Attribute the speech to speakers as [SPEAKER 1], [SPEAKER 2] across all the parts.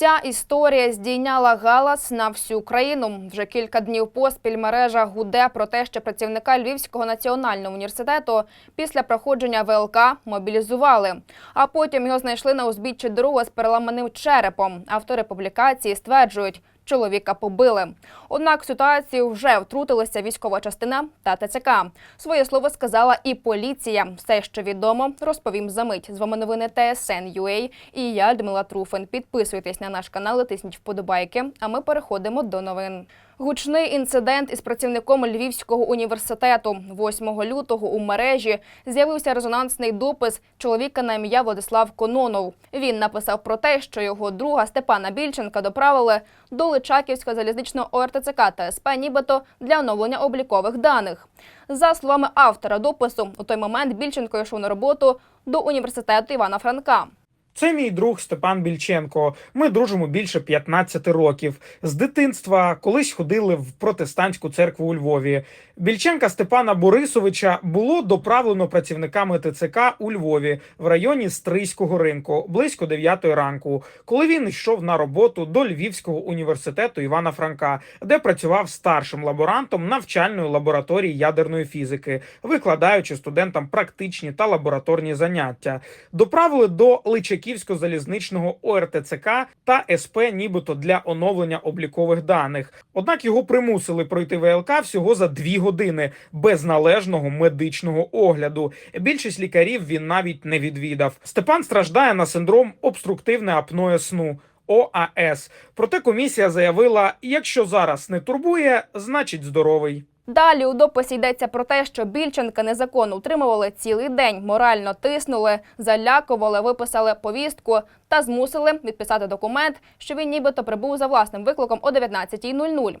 [SPEAKER 1] Ця історія здійняла галас на всю країну. Вже кілька днів поспіль мережа гуде про те, що працівника Львівського національного університету після проходження ВЛК мобілізували. А потім його знайшли на узбіччі дороги з переламаним черепом. Автори публікації стверджують, чоловіка побили. Однак ситуацію вже втрутилася військова частина та ТЦК. Своє слово сказала і поліція. Все, що відомо, розповім за мить. З вами новини ТСН.UA і я, Людмила Труфин. Підписуйтесь на наш канал, тисніть вподобайки. А ми переходимо до новин. Гучний інцидент із працівником Львівського університету 8 лютого у мережі з'явився резонансний допис чоловіка на ім'я Владислав Кононов. Він написав про те, що його друга Степана Більченка доправили до Личаківського залізничного ОРТЦК та СП, нібито для оновлення облікових даних. За словами автора допису, у той момент Більченко йшов на роботу до університету Івана Франка.
[SPEAKER 2] Це мій друг Степан Більченко. Ми дружимо більше 15 років. З дитинства колись ходили в протестантську церкву у Львові. Більченка Степана Борисовича було доправлено працівниками ТЦК у Львові в районі Стрийського ринку близько 9 ранку, коли він йшов на роботу до Львівського університету Івана Франка, де працював старшим лаборантом навчальної лабораторії ядерної фізики, викладаючи студентам практичні та лабораторні заняття. Доправили до Личаківського залізничного ОРТЦК та СП, нібито для оновлення облікових даних. Однак його примусили пройти ВЛК всього за дві години без належного медичного огляду. Більшість лікарів він навіть не відвідав. Степан страждає на синдром обструктивне апноє сну. ОАС. Проте комісія заявила: якщо зараз не турбує, значить здоровий.
[SPEAKER 1] Далі у дописі йдеться про те, що Більченка незаконно утримували цілий день, морально тиснули, залякували, виписали повістку та змусили відписати документ, що він нібито прибув за власним викликом о 19.00.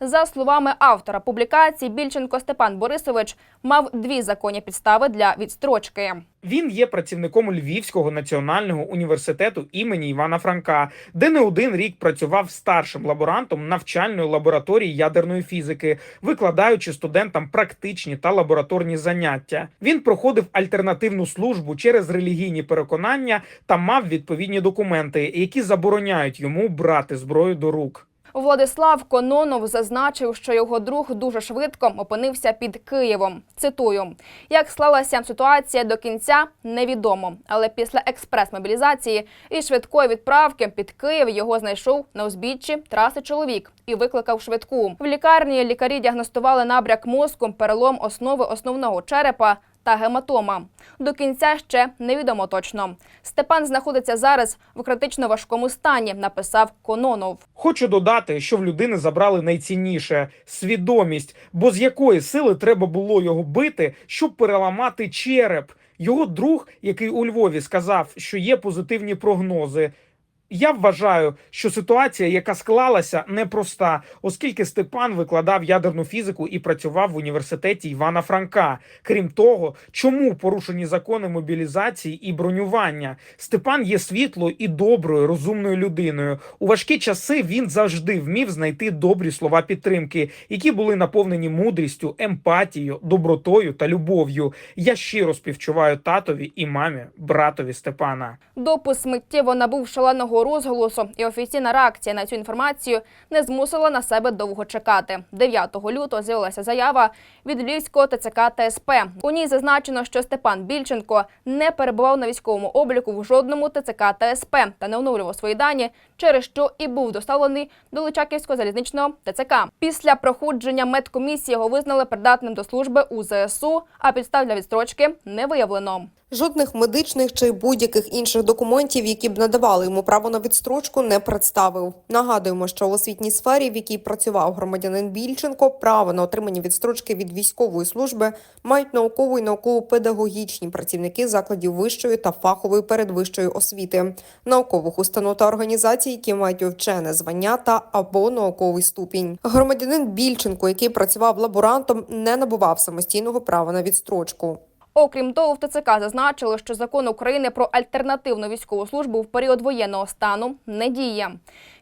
[SPEAKER 1] За словами автора публікації, Більченко Степан Борисович мав дві законні підстави для відстрочки.
[SPEAKER 2] Він є працівником Львівського національного університету імені Івана Франка, де не один рік працював старшим лаборантом навчальної лабораторії ядерної фізики, викладаючи студентам практичні та лабораторні заняття. Він проходив альтернативну службу через релігійні переконання та мав відповідні документи, які забороняють йому брати зброю до рук.
[SPEAKER 1] Владислав Кононов зазначив, що його друг дуже швидко опинився під Києвом. Цитую: як склалася ситуація до кінця, невідомо. Але після експрес-мобілізації і швидкої відправки під Київ його знайшов на узбіччі траси чоловік і викликав швидку. В лікарні лікарі діагностували набряк мозку, перелом основи основного черепа. Та гематома до кінця ще невідомо точно. Степан знаходиться зараз в критично важкому стані. Написав Кононов.
[SPEAKER 2] Хочу додати, що в людини забрали найцінніше свідомість, бо з якої сили треба було його бити, щоб переламати череп. Його друг, який у Львові сказав, що є позитивні прогнози. Я вважаю, що ситуація, яка склалася, непроста, оскільки Степан викладав ядерну фізику і працював в університеті Івана Франка. Крім того, чому порушені закони мобілізації і бронювання? Степан є світлою і доброю, розумною людиною. У важкі часи він завжди вмів знайти добрі слова підтримки, які були наповнені мудрістю, емпатією, добротою та любов'ю. Я щиро співчуваю татові і мамі, братові Степана.
[SPEAKER 1] Допис миттєво набув шаленого розголосу, і офіційна реакція на цю інформацію не змусила на себе довго чекати. 9 лютого з'явилася заява від Львівського ТЦК та СП. У ній зазначено, що Степан Більченко не перебував на військовому обліку в жодному ТЦК та СП та не оновлював свої дані, через що і був доставлений до Личаківського залізничного ТЦК. Після проходження медкомісії його визнали придатним до служби у ЗСУ, а підстав для відстрочки не виявлено.
[SPEAKER 3] Жодних медичних чи будь-яких інших документів, які б надавали йому право на відстрочку, не представив. Нагадуємо, що в освітній сфері, в якій працював громадянин Більченко, право на отримання відстрочки від військової служби мають науково і науково-педагогічні працівники закладів вищої та фахової передвищої освіти, наукових установ та організацій, які мають вчене звання та або науковий ступінь. Громадянин Більченко, який працював лаборантом, не набував самостійного права на відстрочку.
[SPEAKER 1] Окрім того, в ТЦК зазначили, що закон України про альтернативну військову службу в період воєнного стану не діє.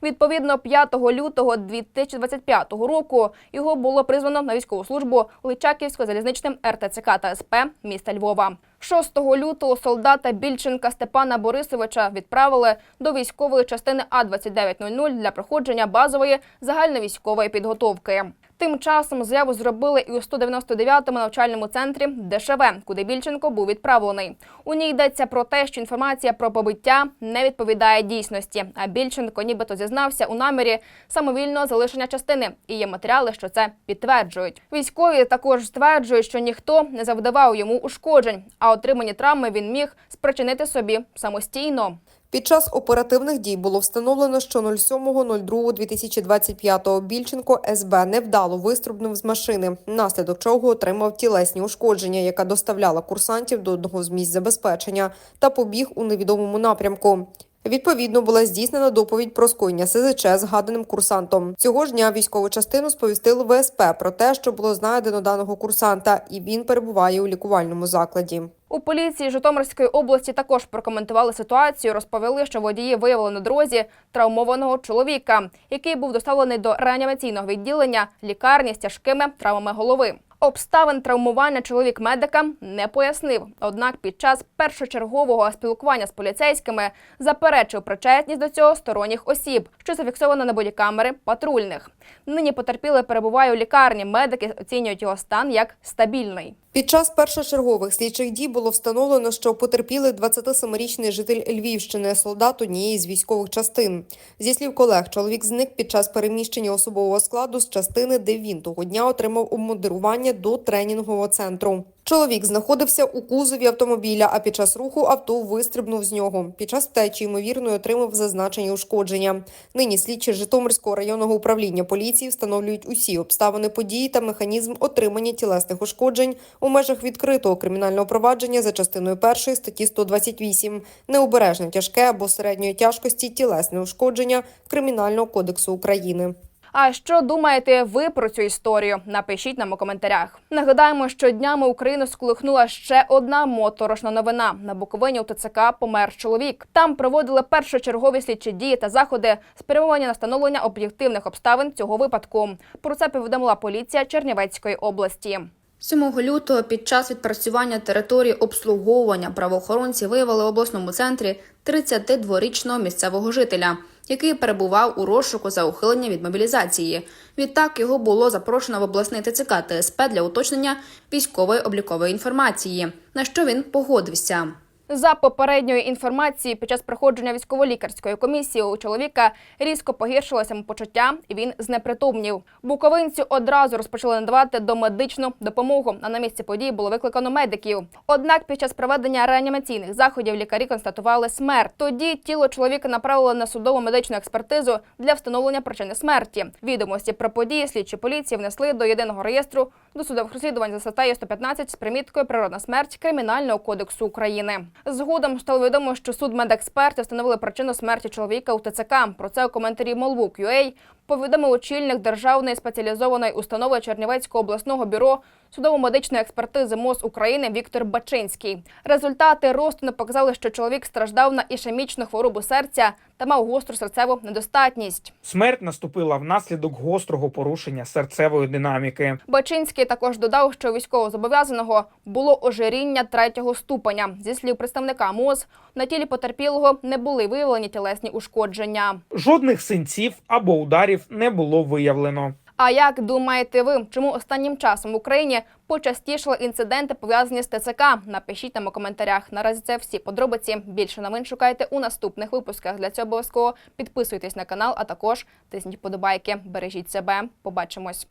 [SPEAKER 1] Відповідно, 5 лютого 2025 року його було призвано на військову службу Личаківсько залізничним РТЦК та СП міста Львова. 6 лютого солдата Більченка Степана Борисовича відправили до військової частини А2900 для проходження базової загальновійськової підготовки. Тим часом заяву зробили і у 199-му навчальному центрі ДШВ, куди Більченко був відправлений. У ній йдеться про те, що інформація про побиття не відповідає дійсності. А Більченко нібито зізнався у намірі самовільного залишення частини. І є матеріали, що це підтверджують. Військові також стверджують, що ніхто не завдавав йому ушкоджень, а отримані травми він міг спричинити собі самостійно.
[SPEAKER 3] Під час оперативних дій було встановлено, що 07.02.2025 Більченко СБ невдало вистрибнув з машини, наслідок чого отримав тілесні ушкодження, яка доставляла курсантів до одного з місць забезпечення та побіг у невідомому напрямку. Відповідно, була здійснена доповідь про скоєння СЗЧ згаданим курсантом. Цього ж дня військову частину сповістили ВСП про те, що було знайдено даного курсанта, і він перебуває у лікувальному закладі.
[SPEAKER 1] У поліції Житомирської області також прокоментували ситуацію. Розповіли, що водії виявили на дорозі травмованого чоловіка, який був доставлений до реанімаційного відділення лікарні з тяжкими травмами голови. Обставин травмування чоловік медикам не пояснив. Однак під час першочергового спілкування з поліцейськими заперечив причетність до цього сторонніх осіб, що зафіксовано на бодікамери патрульних. Нині потерпілий перебуває у лікарні. Медики оцінюють його стан як стабільний.
[SPEAKER 3] Під час першочергових слідчих дій було встановлено, що потерпілий 27-річний житель Львівщини, солдат однієї з військових частин. Зі слів колег, чоловік зник під час переміщення особового складу з частини, де він того дня отримав обмундирування до тренінгового центру. Чоловік знаходився у кузові автомобіля, а під час руху авто вистрибнув з нього. Під час втечі, ймовірно, отримав зазначені ушкодження. Нині слідчі Житомирського районного управління поліції встановлюють усі обставини події та механізм отримання тілесних ушкоджень у межах відкритого кримінального провадження за частиною першої статті 128 необережне тяжке або середньої тяжкості тілесне ушкодження Кримінального кодексу України.
[SPEAKER 1] А що думаєте ви про цю історію? Напишіть нам у коментарях. Нагадаємо, що днями Україну сколихнула ще одна моторошна новина. На Буковині у ТЦК помер чоловік. Там проводили першочергові слідчі дії та заходи, спрямовані на встановлення об'єктивних обставин цього випадку. Про це повідомила поліція Чернівецької області.
[SPEAKER 4] 7 лютого під час відпрацювання території обслуговування правоохоронці виявили в обласному центрі 32-річного місцевого жителя, який перебував у розшуку за ухилення від мобілізації. Відтак його було запрошено в обласний ТЦК ТСП для уточнення військової облікової інформації, на що він погодився.
[SPEAKER 1] За попередньою інформацією, під час проходження військово-лікарської комісії у чоловіка різко погіршило самопочуття, і він знепритомнів. Буковинцю одразу розпочали надавати домедичну допомогу. А на місці події було викликано медиків. Однак під час проведення реанімаційних заходів лікарі констатували смерть. Тоді тіло чоловіка направили на судову медичну експертизу для встановлення причини смерті. Відомості про події слідчі поліції внесли до єдиного реєстру досудових розслідувань за статтею 115 з приміткою Природна смерть Кримінального кодексу України. Згодом стало відомо, що суд медексперти встановили причину смерті чоловіка у ТЦК. Про це у коментарі Молвук.UA повідомив очільник державної спеціалізованої установи Чернівецького обласного бюро судово-медичної експертизи МОЗ України Віктор Бачинський. Результати розтину показали, що чоловік страждав на ішемічну хворобу серця та мав гостру серцеву недостатність.
[SPEAKER 2] Смерть наступила внаслідок гострого порушення серцевої динаміки.
[SPEAKER 1] Бачинський також додав, що у військовозобов'язаного було ожиріння третього ступеня. Зі слів представника МОЗ, на тілі потерпілого не були виявлені тілесні ушкодження.
[SPEAKER 2] Жодних синців або ударів не було виявлено.
[SPEAKER 1] А як думаєте ви, чому останнім часом в Україні почастішали інциденти пов'язані з ТЦК? Напишіть нам у коментарях. Наразі це всі подробиці. Більше новин шукайте у наступних випусках. Для цього обов'язково підписуйтесь на канал, а також тисніть вподобайки. Бережіть себе. Побачимось.